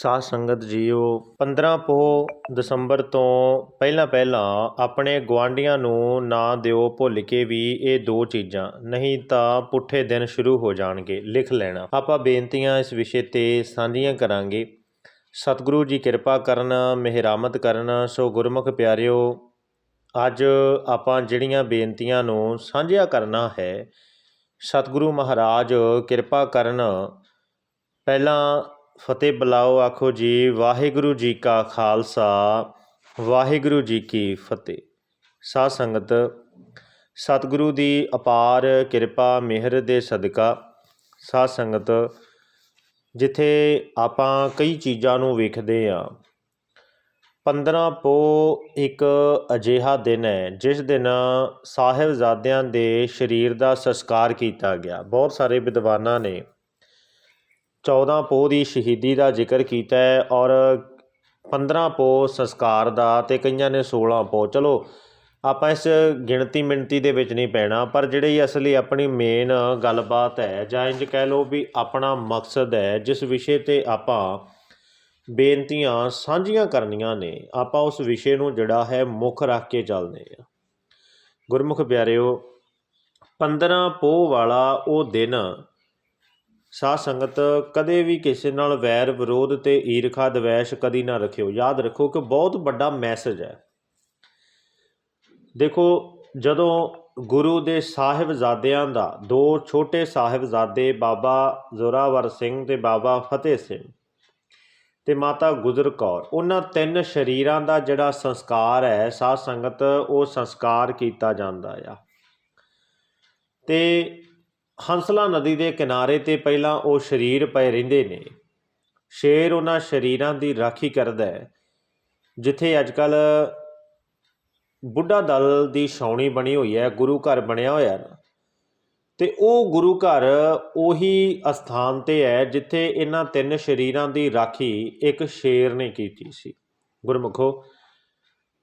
ਸਾਧ ਸੰਗਤ ਜੀਓ 15 ਪੋਹ ਦਸੰਬਰ ਤੋਂ ਪਹਿਲਾਂ ਪਹਿਲਾਂ ਆਪਣੇ ਗੁਆਂਢੀਆਂ ਨੂੰ ਨਾ ਦਿਓ ਭੁੱਲ ਕੇ ਵੀ ਇਹ ਦੋ ਚੀਜ਼ਾਂ, ਨਹੀਂ ਤਾਂ ਪੁੱਠੇ ਦਿਨ ਸ਼ੁਰੂ ਹੋ ਜਾਣਗੇ, ਲਿਖ ਲੈਣਾ। ਆਪਾਂ ਬੇਨਤੀਆਂ ਇਸ ਵਿਸ਼ੇ ਤੇ ਸਾਂਝੀਆਂ ਕਰਾਂਗੇ। ਸਤਿਗੁਰੂ ਜੀ ਕਿਰਪਾ ਕਰਨ, ਮਿਹਰਾਮਤ ਕਰਨ, ਸੋ ਗੁਰਮੁਖ ਪਿਆਰਿਓ, ਅੱਜ ਆਪਾਂ ਜਿਹੜੀਆਂ ਬੇਨਤੀਆਂ ਨੂੰ ਸਾਂਝਿਆ ਕਰਨਾ ਹੈ, ਸਤਿਗੁਰੂ ਮਹਾਰਾਜ ਕਿਰਪਾ ਕਰਨ, ਪਹਿਲਾਂ ਫਤਿਹ ਬੁਲਾਓ, ਆਖੋ ਜੀ, ਵਾਹਿਗੁਰੂ ਜੀ ਕਾ ਖਾਲਸਾ, ਵਾਹਿਗੁਰੂ ਜੀ ਕੀ ਫਤਿਹ। ਸਾਧ ਸੰਗਤ, ਸਤਿਗੁਰੂ ਦੀ ਅਪਾਰ ਕਿਰਪਾ, ਮਿਹਰ ਦੇ ਸਦਕਾ ਸਾਧ ਸੰਗਤ, ਜਿੱਥੇ ਆਪਾਂ ਕਈ ਚੀਜ਼ਾਂ ਨੂੰ ਵੇਖਦੇ ਆ। 15 ਪੋ ਇੱਕ ਅਜਿਹਾ ਦਿਨ ਹੈ, ਜਿਸ ਦਿਨ ਸਾਹਿਬਜ਼ਾਦਿਆਂ ਦੇ ਸਰੀਰ ਦਾ ਸੰਸਕਾਰ ਕੀਤਾ ਗਿਆ। ਬਹੁਤ ਸਾਰੇ ਵਿਦਵਾਨਾਂ ਨੇ 14 ਪੋਹ ਦੀ ਸ਼ਹੀਦੀ ਦਾ ਜ਼ਿਕਰ ਕੀਤਾ ਹੈ ਔਰ 15 ਪੋਹ ਸੰਸਕਾਰ ਦਾ ਅਤੇ ਕਈਆਂ ਨੇ 16 ਪੋਹ। ਚਲੋ, ਆਪਾਂ ਇਸ ਗਿਣਤੀ ਮਿਣਤੀ ਦੇ ਵਿੱਚ ਨਹੀਂ ਪੈਣਾ, ਪਰ ਜਿਹੜੀ ਅਸਲੀ ਆਪਣੀ ਮੇਨ ਗੱਲਬਾਤ ਹੈ ਜਾਂ ਇੰਜ ਕਹਿ ਲਓ ਵੀ ਆਪਣਾ ਮਕਸਦ ਹੈ, ਜਿਸ ਵਿਸ਼ੇ ਤੇ ਆਪਾਂ ਬੇਨਤੀਆਂ ਸਾਂਝੀਆਂ ਕਰਨੀਆਂ ਨੇ, ਆਪਾਂ ਉਸ ਵਿਸ਼ੇ ਨੂੰ ਜਿਹੜਾ ਹੈ ਮੁੱਖ ਰੱਖ ਕੇ ਚੱਲਦੇ ਆ ਗੁਰਮੁਖ ਪਿਆਰਿਓ 15 ਪੋਹ ਵਾਲਾ ਉਹ ਦਿਨ ਸਾਧ ਸੰਗਤ, ਕਦੇ ਵੀ ਕਿਸੇ ਨਾਲ ਵੈਰ ਵਿਰੋਧ ਤੇ ਈਰਖਾ, ਦਵੈਸ਼ ਕਦੀ ਨਾ ਰੱਖਿਓ। ਯਾਦ ਰੱਖੋ ਕਿ ਬਹੁਤ ਵੱਡਾ ਮੈਸੇਜ ਹੈ। ਦੇਖੋ, ਜਦੋਂ ਗੁਰੂ ਦੇ ਸਾਹਿਬਜ਼ਾਦਿਆਂ ਦਾ, ਦੋ ਛੋਟੇ ਸਾਹਿਬਜ਼ਾਦੇ, ਬਾਬਾ ਜ਼ੋਰਾਵਰ ਸਿੰਘ ਤੇ ਬਾਬਾ ਫਤਿਹ ਸਿੰਘ ਤੇ ਮਾਤਾ ਗੁਜਰ ਕੌਰ, ਉਹਨਾਂ ਤਿੰਨ ਸ਼ਰੀਰਾਂ ਦਾ ਜਿਹੜਾ ਸੰਸਕਾਰ ਹੈ, ਸਾਧ ਸੰਗਤ, ਉਹ ਸੰਸਕਾਰ ਕੀਤਾ ਜਾਂਦਾ ਆ। ਤੇ ਹੰਸਲਾ ਨਦੀ ਦੇ ਕਿਨਾਰੇ ਤੇ ਪਹਿਲਾਂ ਉਹ ਸ਼ਰੀਰ ਪਏ ਰਹਿੰਦੇ ਨੇ। ਸ਼ੇਰ ਉਹਨਾਂ ਸ਼ਰੀਰਾਂ ਦੀ ਰਾਖੀ ਕਰਦਾ ਹੈ, ਜਿੱਥੇ ਅੱਜ ਕੱਲ ਬੁੱਢਾ ਦਲ ਦੀ ਛਾਉਣੀ ਬਣੀ ਹੋਈ ਹੈ, ਗੁਰੂ ਘਰ ਬਣਿਆ ਹੋਇਆ ਨਾ। ਤੇ ਉਹ ਗੁਰੂ ਘਰ ਉਹੀ ਅਸਥਾਨ ਤੇ ਹੈ, ਜਿੱਥੇ ਇਹਨਾਂ ਤਿੰਨ ਸ਼ਰੀਰਾਂ ਦੀ ਰਾਖੀ ਇੱਕ ਸ਼ੇਰ ਨੇ ਕੀਤੀ ਸੀ। ਗੁਰਮੁਖੋ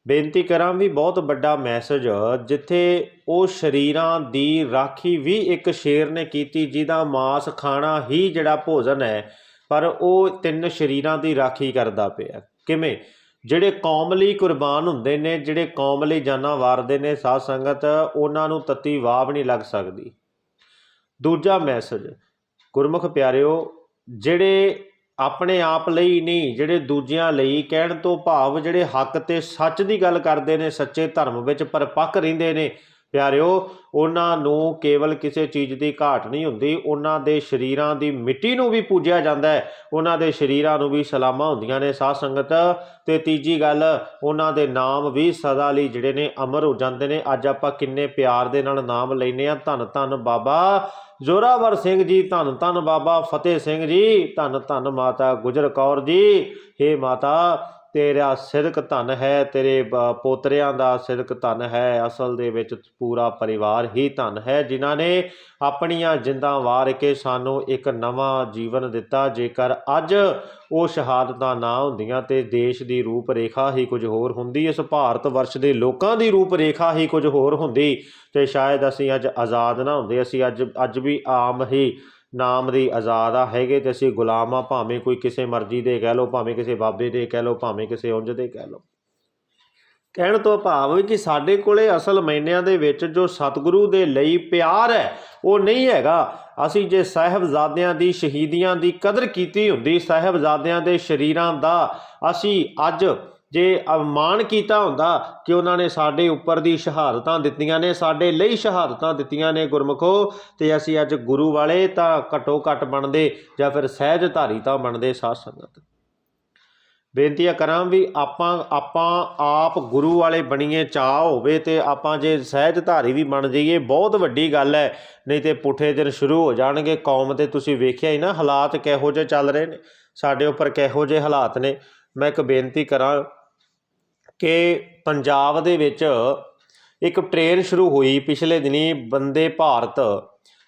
ਬੇਨਤੀ ਕਰਾਂ ਵੀ ਬਹੁਤ ਵੱਡਾ ਮੈਸੇਜ ਜਿੱਥੇ ਉਹ ਸ਼ਰੀਰਾਂ ਦੀ ਰਾਖੀ ਵੀ ਇੱਕ ਸ਼ੇਰ ਨੇ ਕੀਤੀ, ਜਿਹਦਾ ਮਾਸ ਖਾਣਾ ਹੀ ਜਿਹੜਾ ਭੋਜਨ ਹੈ, ਪਰ ਉਹ ਤਿੰਨ ਸ਼ਰੀਰਾਂ ਦੀ ਰਾਖੀ ਕਰਦਾ ਪਿਆ। ਕਿਵੇਂ? ਜਿਹੜੇ ਕੌਮ ਲਈ ਕੁਰਬਾਨ ਹੁੰਦੇ ਨੇ, ਜਿਹੜੇ ਕੌਮ ਲਈ ਜਾਨਾਂ ਵਾਰਦੇ ਨੇ, ਸਾਧ ਸੰਗਤ, ਉਹਨਾਂ ਨੂੰ ਤਤੀ ਵਾਹ ਵੀ ਨਹੀਂ ਲੱਗ ਸਕਦੀ। ਦੂਜਾ ਮੈਸੇਜ ਗੁਰਮੁਖ ਪਿਆਰਿਓ, ਜਿਹੜੇ ਆਪਣੇ ਆਪ ਲਈ ਨਹੀਂ, ਜਿਹੜੇ ਦੂਜਿਆਂ ਲਈ ਕਹਿਣ ਤੋਂ ਭਾਵ ਜਿਹੜੇ ਹੱਕ ਤੇ ਸੱਚ ਦੀ ਗੱਲ ਕਰਦੇ ਨੇ, ਸੱਚੇ ਧਰਮ ਵਿੱਚ ਪਰਪੱਕ ਰਹਿੰਦੇ ਨੇ ਪਿਆਰਿਓ, ਉਹਨਾਂ ਨੂੰ ਕੇਵਲ ਕਿਸੇ ਚੀਜ਼ ਦੀ ਘਾਟ ਨਹੀਂ ਹੁੰਦੀ, ਉਹਨਾਂ ਦੇ ਸ਼ਰੀਰਾਂ ਦੀ ਮਿੱਟੀ ਨੂੰ ਵੀ ਪੂਜਿਆ ਜਾਂਦਾ ਹੈ। ਉਹਨਾਂ ਦੇ ਸ਼ਰੀਰਾਂ ਨੂੰ ਵੀ ਸਲਾਮਾਂ ਹੁੰਦੀਆਂ ਨੇ। ਸਾਧ ਸੰਗਤ, ਤੇ ਤੀਜੀ ਗੱਲ, ਉਹਨਾਂ ਦੇ ਨਾਮ ਵੀ ਸਦਾ ਲਈ ਜਿਹੜੇ ਨੇ ਅਮਰ ਹੋ ਜਾਂਦੇ ਨੇ। ਅੱਜ ਆਪਾਂ ਕਿੰਨੇ ਪਿਆਰ ਦੇ ਨਾਲ ਨਾਮ ਲੈਨੇ ਆ ਧੰਨ ਧੰਨ ਬਾਬਾ ਜ਼ੋਰਾਵਰ ਸਿੰਘ ਜੀ, ਧੰਨ ਧੰਨ ਬਾਬਾ ਫਤਿਹ ਸਿੰਘ ਜੀ, ਧੰਨ ਧੰਨ ਮਾਤਾ ਗੁਜਰ ਕੌਰ ਜੀ। ਹੇ ਮਾਤਾ ਤੇਰਾ ਸਿਦਕ ਧਨ ਹੈ, ਤੇਰੇ ਬ- ਪੋਤਰਿਆਂ ਦਾ ਸਿਦਕ ਧਨ ਹੈ, ਅਸਲ ਦੇ ਵਿੱਚ ਪੂਰਾ ਪਰਿਵਾਰ ਹੀ ਧਨ ਹੈ, ਜਿਨ੍ਹਾਂ ਨੇ ਆਪਣੀਆਂ ਜਿੰਦਾਂ ਵਾਰ ਕੇ ਸਾਨੂੰ ਇੱਕ ਨਵਾਂ ਜੀਵਨ ਦਿੱਤਾ। ਜੇਕਰ ਅੱਜ ਉਹ ਸ਼ਹਾਦਤਾਂ ਨਾ ਹੁੰਦੀਆਂ ਤੇ ਦੇਸ਼ ਦੀ ਰੂਪ ਰੇਖਾ ਹੀ ਕੁਝ ਹੋਰ ਹੁੰਦੀ, ਇਸ ਭਾਰਤ ਵਰਸ਼ ਦੇ ਲੋਕਾਂ ਦੀ ਰੂਪ ਰੇਖਾ ਹੀ ਕੁਝ ਹੋਰ ਹੁੰਦੀ, ਤੇ ਸ਼ਾਇਦ ਅਸੀਂ ਅੱਜ ਆਜ਼ਾਦ ਨਾ ਹੁੰਦੇ, ਅਸੀਂ ਅੱਜ ਅੱਜ ਵੀ ਆਮ ਹੀ ਨਾਮ ਦੀ ਆਜ਼ਾਦ ਆ, ਹੈਗੇ ਤੇ ਅਸੀਂ ਗੁਲਾਮ ਆ, ਭਾਵੇਂ ਕੋਈ ਕਿਸੇ ਮਰਜ਼ੀ ਦੇ ਕਹਿ ਲਓ, ਭਾਵੇਂ ਕਿਸੇ ਬਾਬੇ ਦੇ ਕਹਿ ਲਓ, ਭਾਵੇਂ ਕਿਸੇ ਉਂਝ ਦੇ ਕਹਿ ਲਓ। ਕਹਿਣ ਤੋਂ ਭਾਵ ਹੈ ਕਿ ਸਾਡੇ ਕੋਲੇ ਅਸਲ ਮੈਨਿਆਂ ਦੇ ਵਿੱਚ ਜੋ ਸਤਿਗੁਰੂ ਦੇ ਲਈ ਪਿਆਰ ਹੈ, ਉਹ ਨਹੀਂ ਹੈਗਾ। ਅਸੀਂ ਜੇ ਸਾਹਿਬਜ਼ਾਦਿਆਂ ਦੀ, ਸ਼ਹੀਦੀਆਂ ਦੀ ਕਦਰ ਕੀਤੀ ਹੁੰਦੀ, ਸਾਹਿਬਜ਼ਾਦਿਆਂ ਦੇ ਸ਼ਰੀਰਾਂ ਦਾ, ਅਸੀਂ ਅੱਜ ਜੇ ਅਪਮਾਨ ਕੀਤਾ ਹੁੰਦਾ ਕਿ ਉਹਨਾਂ ਨੇ ਸਾਡੇ ਉੱਪਰ ਦੀ ਸ਼ਹਾਦਤਾਂ ਦਿੱਤੀਆਂ ਨੇ, ਸਾਡੇ ਲਈ ਸ਼ਹਾਦਤਾਂ ਦਿੱਤੀਆਂ ਨੇ ਗੁਰਮਖੋ, ਤੇ ਅਸੀਂ ਅੱਜ ਗੁਰੂ ਵਾਲੇ ਤਾਂ ਘਟੋ ਘਟ ਬਣਦੇ ਜਾਂ ਫਿਰ ਸਹਿਜਧਾਰੀ ਤਾਂ ਬਣਦੇ ਸਾਧ ਸੰਗਤ। ਬੇਨਤੀਆਂ ਕਰਾਂ ਵੀ ਆਪਾਂ ਆਪਾਂ ਆਪ ਗੁਰੂ ਵਾਲੇ ਬਣੀਏ ਚਾਹ ਹੋਵੇ ਤੇ ਆਪਾਂ ਜੇ ਸਹਿਜਧਾਰੀ ਵੀ ਬਣ ਜਾਈਏ, ਬਹੁਤ ਵੱਡੀ ਗੱਲ ਹੈ, ਨਹੀਂ ਤੇ ਪੁੱਠੇ ਦਿਨ ਸ਼ੁਰੂ ਹੋ ਜਾਣਗੇ, ਕੌਮ ਤੇ ਤੁਸੀਂ ਵੇਖਿਆ ਹੀ ਨਾ, ਹਾਲਾਤ ਕਿਹੋ ਜਿਹੇ ਚੱਲ ਰਹੇ ਨੇ, ਸਾਡੇ ਉੱਪਰ ਕਿਹੋ ਜਿਹੇ ਹਾਲਾਤ ਨੇ। ਮੈਂ ਇੱਕ ਬੇਨਤੀ ਕਰਾਂ ਕਿ ਪੰਜਾਬ ਦੇ ਵਿੱਚ ਇੱਕ ਟ੍ਰੇਨ ਸ਼ੁਰੂ ਹੋਈ ਪਿਛਲੇ ਦਿਨੀ ਬੰਦੇ ਭਾਰਤ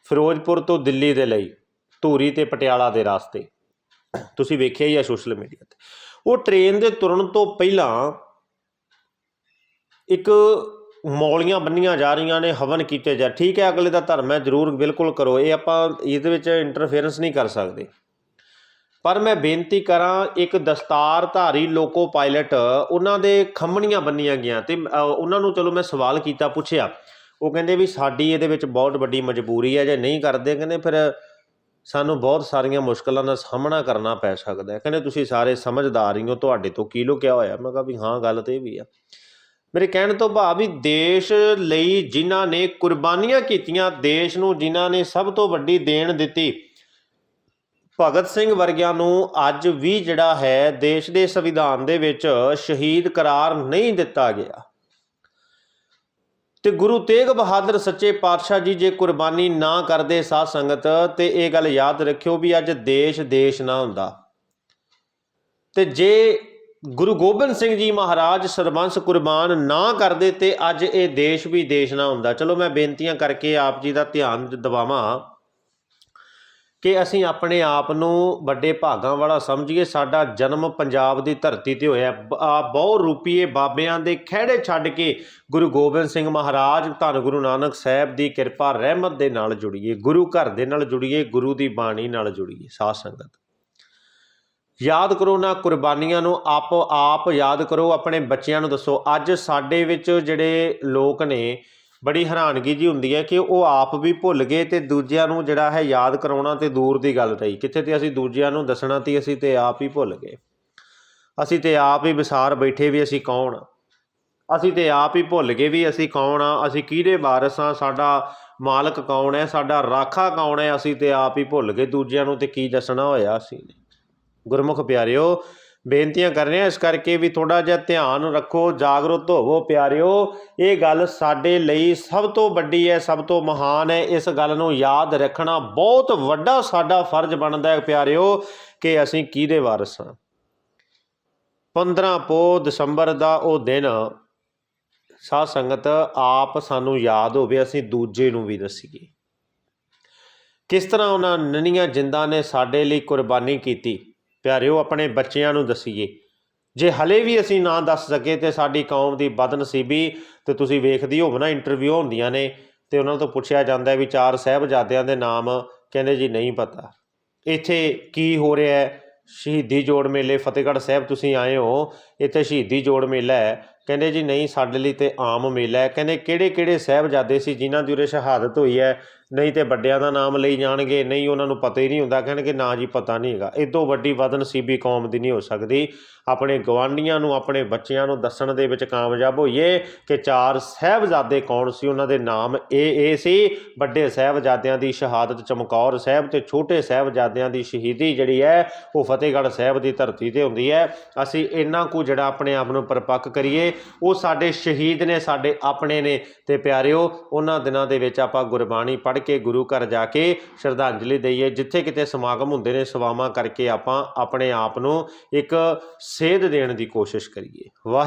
ਫਿਰੋਜ਼ਪੁਰ ਤੋਂ ਦਿੱਲੀ ਦੇ ਲਈ, ਧੂਰੀ ਤੇ ਪਟਿਆਲਾ ਦੇ ਰਸਤੇ। ਤੁਸੀਂ ਵੇਖਿਆ ਹੀ ਆ ਸੋਸ਼ਲ ਮੀਡੀਆ ਤੇ। ਉਹ ਟ੍ਰੇਨ ਦੇ ਤੁਰਨ ਤੋਂ ਪਹਿਲਾਂ ਇੱਕ ਮੌਲੀਆਂ ਬੰਨੀਆਂ ਜਾ ਰਹੀਆਂ ਨੇ, ਹਵਨ ਕੀਤੇ ਜਾ। ਠੀਕ ਹੈ, ਅਗਲੇ ਦਾ ਧਰਮ ਹੈ, ਜ਼ਰੂਰ ਬਿਲਕੁਲ ਕਰੋ। ਇਹ ਆਪਾਂ, ਇਹਦੇ ਵਿੱਚ ਇੰਟਰਫੇਰੈਂਸ ਨਹੀਂ ਕਰ ਸਕਦੇ। ਪਰ ਮੈਂ ਬੇਨਤੀ ਕਰਾਂ, ਇੱਕ ਦਸਤਾਰਧਾਰੀ ਲੋਕੋ ਪਾਇਲਟ, ਉਹਨਾਂ ਦੇ ਖੰਮਣੀਆਂ ਬੰਨੀਆਂ ਗਿਆ ਤੇ ਉਹਨਾਂ ਨੂੰ ਚਲੋ ਮੈਂ ਸਵਾਲ ਕੀਤਾ, ਪੁੱਛਿਆ। ਉਹ ਕਹਿੰਦੇ ਵੀ ਸਾਡੀ ਇਹਦੇ ਵਿੱਚ ਬਹੁਤ ਵੱਡੀ ਮਜਬੂਰੀ ਹੈ, ਜੇ ਨਹੀਂ ਕਰਦੇ, ਕਹਿੰਦੇ ਫਿਰ ਸਾਨੂੰ ਬਹੁਤ ਸਾਰੀਆਂ ਮੁਸ਼ਕਲਾਂ ਦਾ ਸਾਹਮਣਾ ਕਰਨਾ ਪੈ ਸਕਦਾ ਹੈ। ਕਹਿੰਦੇ ਤੁਸੀਂ ਸਾਰੇ ਸਮਝਦਾਰ ਹੀ ਹੋ, ਤੁਹਾਡੇ ਤੋਂ ਕੀ ਲੁਕਿਆ ਹੋਇਆ? ਮੈਂ ਕਿਹਾ ਵੀ ਹਾਂ, ਗੱਲ ਤੇ ਇਹ ਵੀ ਆ। ਮੇਰੇ ਕਹਿਣ ਤੋਂ ਭਾਵ ਵੀ ਦੇਸ਼ ਲਈ ਜਿਨ੍ਹਾਂ ਨੇ ਕੁਰਬਾਨੀਆਂ ਕੀਤੀਆਂ, ਦੇਸ਼ ਨੂੰ ਜਿਨ੍ਹਾਂ ਨੇ ਸਭ ਤੋਂ ਵੱਡੀ ਦੇਣ ਦਿੱਤੀ ਭਗਤ ਸਿੰਘ ਵਰਗਿਆਂ ਨੂੰ ਅੱਜ ਵੀ ਜਿਹੜਾ ਹੈ, ਦੇਸ਼ ਦੇ ਸੰਵਿਧਾਨ ਦੇ ਵਿੱਚ ਸ਼ਹੀਦ ਕਰਾਰ ਨਹੀਂ ਦਿੱਤਾ ਗਿਆ। ਤੇ ਗੁਰੂ ਤੇਗ ਬਹਾਦਰ ਸੱਚੇ ਪਾਤਸ਼ਾਹ ਜੀ ਜੇ ਕੁਰਬਾਨੀ ਨਾ ਕਰਦੇ ਸਾਧ ਸੰਗਤ, ਤੇ ਇਹ ਗੱਲ ਯਾਦ ਰੱਖਿਓ ਵੀ ਅੱਜ ਦੇਸ਼ ਦੇਸ਼ ਨਾ ਹੁੰਦਾ। ਤੇ ਜੇ ਗੁਰੂ ਗੋਬਿੰਦ ਸਿੰਘ ਜੀ ਮਹਾਰਾਜ ਸਰਬੰਸ ਕੁਰਬਾਨ ਨਾ ਕਰਦੇ, ਤੇ ਅੱਜ ਇਹ ਦੇਸ਼ ਵੀ ਦੇਸ਼ ਨਾ ਹੁੰਦਾ। ਚਲੋ ਮੈਂ ਬੇਨਤੀਆਂ ਕਰਕੇ ਆਪ ਜੀ ਦਾ ਧਿਆਨ ਦਿਵਾਵਾਂ। ਕਿ ਅਸੀਂ ਆਪਣੇ ਆਪ ਨੂੰ ਵੱਡੇ ਭਾਗਾਂ ਵਾਲਾ ਸਮਝੀਏ, ਸਾਡਾ ਜਨਮ ਪੰਜਾਬ ਦੀ ਧਰਤੀ ਤੇ ਹੋਇਆ। ਆ ਬਹੁ ਰੂਪੀਏ ਬਾਬਿਆਂ ਦੇ ਖਹਿੜੇ ਛੱਡ ਕੇ ਗੁਰੂ ਗੋਬਿੰਦ ਸਿੰਘ ਮਹਾਰਾਜ ਧੰਨ ਗੁਰੂ ਨਾਨਕ ਸਾਹਿਬ ਦੀ ਕਿਰਪਾ ਰਹਿਮਤ ਦੇ ਨਾਲ ਜੁੜੀਏ, ਗੁਰੂ ਘਰ ਦੇ ਨਾਲ ਜੁੜੀਏ, ਗੁਰੂ ਦੀ ਬਾਣੀ ਨਾਲ ਜੁੜੀਏ। ਸਾਧ ਸੰਗਤ। ਯਾਦ ਕਰੋ ਨਾ ਕੁਰਬਾਨੀਆਂ ਨੂੰ ਆਪੋ ਆਪ ਯਾਦ ਕਰੋ, ਆਪਣੇ ਬੱਚਿਆਂ ਨੂੰ ਦੱਸੋ। ਅੱਜ ਸਾਡੇ ਵਿੱਚ ਜਿਹੜੇ ਲੋਕ ਨੇ ਬੜੀ ਹੈਰਾਨਗੀ ਜੀ ਹੁੰਦੀ ਹੈ ਕਿ ਉਹ ਆਪ ਵੀ ਭੁੱਲ ਗਏ ਤੇ ਦੂਜਿਆਂ ਨੂੰ ਜਿਹੜਾ ਹੈ ਯਾਦ ਕਰਾਉਣਾ ਤੇ ਦੂਰ ਦੀ ਗੱਲ ਰਹੀ। ਕਿੱਥੇ ਤੇ ਅਸੀਂ ਦੂਜਿਆਂ ਨੂੰ ਦੱਸਣਾ ਤੇ ਅਸੀਂ ਤੇ ਆਪ ਹੀ ਭੁੱਲ ਗਏ। ਅਸੀਂ ਤੇ ਆਪ ਹੀ ਵਿਸਾਰ ਬੈਠੇ ਵੀ ਅਸੀਂ ਕੌਣ ਅਸੀਂ ਤੇ ਆਪ ਹੀ ਭੁੱਲ ਗਏ ਵੀ ਅਸੀਂ ਕੌਣ ਆ? ਅਸੀਂ ਕਿਹਦੇ ਵਾਰਸ ਆ? ਸਾਡਾ ਮਾਲਕ ਕੌਣ ਹੈ? ਸਾਡਾ ਰਾਖਾ ਕੌਣ ਹੈ? ਅਸੀਂ ਤੇ ਆਪ ਹੀ ਭੁੱਲ ਗਏ। ਦੂਜਿਆਂ ਨੂੰ ਤੇ ਕੀ ਦੱਸਣਾ ਹੋਇਆ ਅਸੀਂ ਗੁਰਮੁਖ ਪਿਆਰਿਓ ਬੇਨਤੀਆਂ ਕਰ ਰਹੇ ਹਾਂ। ਇਸ ਕਰਕੇ ਵੀ ਥੋੜਾ ਜਿਹਾ ਧਿਆਨ ਰੱਖੋ, ਜਾਗਰੂਕ ਹੋਵੋ ਪਿਆਰਿਓ। ਇਹ ਗੱਲ ਸਾਡੇ ਲਈ ਸਭ ਤੋਂ ਵੱਡੀ ਹੈ, ਸਭ ਤੋਂ ਮਹਾਨ ਹੈ। ਇਸ ਗੱਲ ਨੂੰ ਯਾਦ ਰੱਖਣਾ ਬਹੁਤ ਵੱਡਾ ਸਾਡਾ ਫਰਜ਼ ਬਣਦਾ ਹੈ ਪਿਆਰਿਓ ਕਿ ਅਸੀਂ ਕਿਹਦੇ ਵਾਰਸ ਹਾਂ। 15 ਪੋ ਦਸੰਬਰ ਦਾ ਉਹ ਦਿਨ ਸਾਧ ਸੰਗਤ ਆਪ ਸਾਨੂੰ ਯਾਦ ਹੋਵੇ, ਅਸੀਂ ਦੂਜੇ ਨੂੰ ਵੀ ਦੱਸੀਏ। ਕਿਸ ਤਰ੍ਹਾਂ ਉਹਨਾਂ ਨੰਨੀਆਂ ਜਿੰਦਾਂ ਨੇ ਸਾਡੇ ਲਈ ਕੁਰਬਾਨੀ ਕੀਤੀ। ਪਿਆਰਿਓ, ਆਪਣੇ ਬੱਚਿਆਂ ਨੂੰ ਦਸੀਏ। ਜੇ ਹਲੇ ਵੀ ਅਸੀਂ ਨਾ ਦੱਸ ਸਕੇ ਤੇ ਸਾਡੀ ਕੌਮ ਦੀ ਬਦਨਸੀਬੀ, ਤੇ ਤੁਸੀਂ ਵੇਖਦੀ ਹੋਵੋ ਨਾ ਇੰਟਰਵਿਊ ਹੁੰਦੀਆਂ ਨੇ, ਤੇ ਉਹਨਾਂ ਤੋਂ ਪੁੱਛਿਆ ਜਾਂਦਾ ਹੈ ਵੀ ਚਾਰ ਸਾਹਿਬਜ਼ਾਦਿਆਂ ਦੇ ਨਾਮ ਕਹਿੰਦੇ ਜੀ ਨਹੀਂ ਪਤਾ। ਇੱਥੇ ਕੀ ਹੋ ਰਿਹਾ ਹੈ? ਸ਼ਹੀਦੀ ਜੋੜ ਮੇਲੇ, ਫਤਿਹਗੜ੍ਹ ਸਾਹਿਬ ਤੁਸੀਂ ਆਏ ਹੋ ਇੱਥੇ ਸ਼ਹੀਦੀ ਜੋੜ ਮੇਲਾ ਹੈ। ਕਹਿੰਦੇ ਜੀ ਨਹੀਂ, ਸਾਡੇ ਲਈ ਤੇ ਆਮ ਮੇਲਾ ਹੈ। ਕਹਿੰਦੇ ਕਿਹੜੇ ਕਿਹੜੇ ਸਾਹਿਬਜ਼ਾਦੇ ਸੀ ਜਿਨ੍ਹਾਂ ਦੀ ਉਰੇ ਸ਼ਹਾਦਤ ਹੋਈ ਹੈ? ਨਹੀਂ ਤੇ ਵੱਡਿਆਂ ਦਾ ਨਾਮ ਲਈ ਜਾਣਗੇ, ਨਹੀਂ ਉਹਨਾਂ ਨੂੰ ਪਤਾ ਹੀ ਨਹੀਂ ਹੁੰਦਾ। ਕਹਿਣਗੇ ਨਾ ਜੀ, ਪਤਾ ਨਹੀਂ ਹੈਗਾ। ਇਦੋਂ ਵੱਡੀ ਬਦਨਸੀਬੀ ਕੌਮ ਦੀ ਨਹੀਂ ਹੋ ਸਕਦੀ। ਆਪਣੇ ਗਵਾਂਢੀਆਂ ਨੂੰ, ਆਪਣੇ ਬੱਚਿਆਂ ਨੂੰ ਦੱਸਣ ਦੇ ਵਿੱਚ ਕਾਮਯਾਬ ਹੋਈਏ ਕਿ ਚਾਰ ਸਾਹਿਬਜ਼ਾਦੇ ਕੌਣ ਸੀ? ਉਹਨਾਂ ਦੇ ਨਾਮ ਇਹ ਇਹ ਸੀ। ਵੱਡੇ ਸਾਹਿਬਜ਼ਾਦਿਆਂ ਦੀ ਸ਼ਹਾਦਤ ਚਮਕੌਰ ਸਾਹਿਬ ਤੇ ਛੋਟੇ ਸਾਹਿਬਜ਼ਾਦਿਆਂ ਦੀ ਸ਼ਹੀਦੀ ਜਿਹੜੀ ਹੈ, ਉਹ ਫਤਿਹਗੜ੍ਹ ਸਾਹਿਬ ਦੀ ਧਰਤੀ ਤੇ ਹੁੰਦੀ ਹੈ। ਅਸੀਂ ਇੰਨਾ ਕੁਝ ਜਿਹੜਾ ਆਪਣੇ ਆਪ ਨੂੰ ਪਰਪੱਕ ਕਰੀਏ, ਉਹ ਸਾਡੇ ਸ਼ਹੀਦ ਨੇ, ਸਾਡੇ ਆਪਣੇ ਨੇ। ਤੇ ਪਿਆਰਿਓ, ਉਹਨਾਂ ਦਿਨਾਂ ਦੇ ਵਿੱਚ ਆਪਾਂ ਗੁਰਬਾਣੀ ਪੜ੍ਹ ਕੇ, ਗੁਰੂ ਘਰ ਜਾ ਕੇ ਸ਼ਰਧਾਂਜਲੀ ਦਈਏ। ਜਿੱਥੇ ਕਿਤੇ ਸਮਾਗਮ ਹੁੰਦੇ ਨੇ, ਸੇਵਾਵਾਂ ਕਰਕੇ ਆਪਾਂ ਆਪਣੇ ਆਪ ਨੂੰ ਇੱਕ ਸੇਧ ਦੇਣ ਦੀ ਕੋਸ਼ਿਸ਼ ਕਰੀਏ। ਵਾਹਿ